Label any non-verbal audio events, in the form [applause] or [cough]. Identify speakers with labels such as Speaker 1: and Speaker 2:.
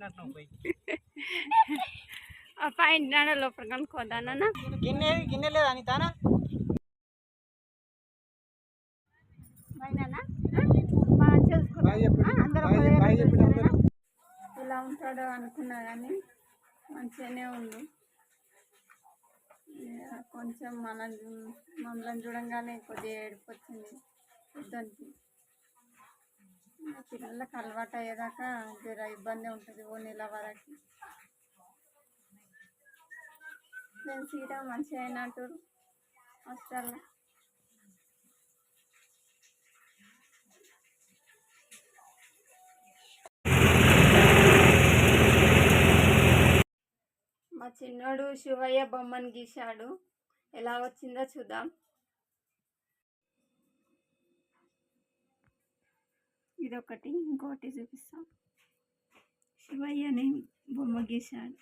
Speaker 1: వచ్చినట్టు పోయి. [laughs]
Speaker 2: ఆ పైన లోపల కనుక్కోదానన్న
Speaker 1: గిన్నె గిన్నె లేదా అనితానా
Speaker 2: పైన ఇలా ఉంటాడో అనుకున్నా కానీ మంచిగానే ఉంది. కొంచెం మన మమ్మల్ని చూడంగానే కొద్దిగా ఏడుపు వచ్చింది. పిల్లలకు అలవాటు అయ్యేదాకా జర ఇబ్బంది ఉంటుంది ఓ నెల వరకు. నేను సీట మంచిగా అయినట్టు హాస్టల్లో. మా చిన్నోడు శివయ్య బొమ్మను గీశాడు. ఎలా వచ్చిందో చూద్దాం. ఇదొకటి ఇంకొకటి చూపిస్తాం శివయ్యని బొమ్మ గీశాడు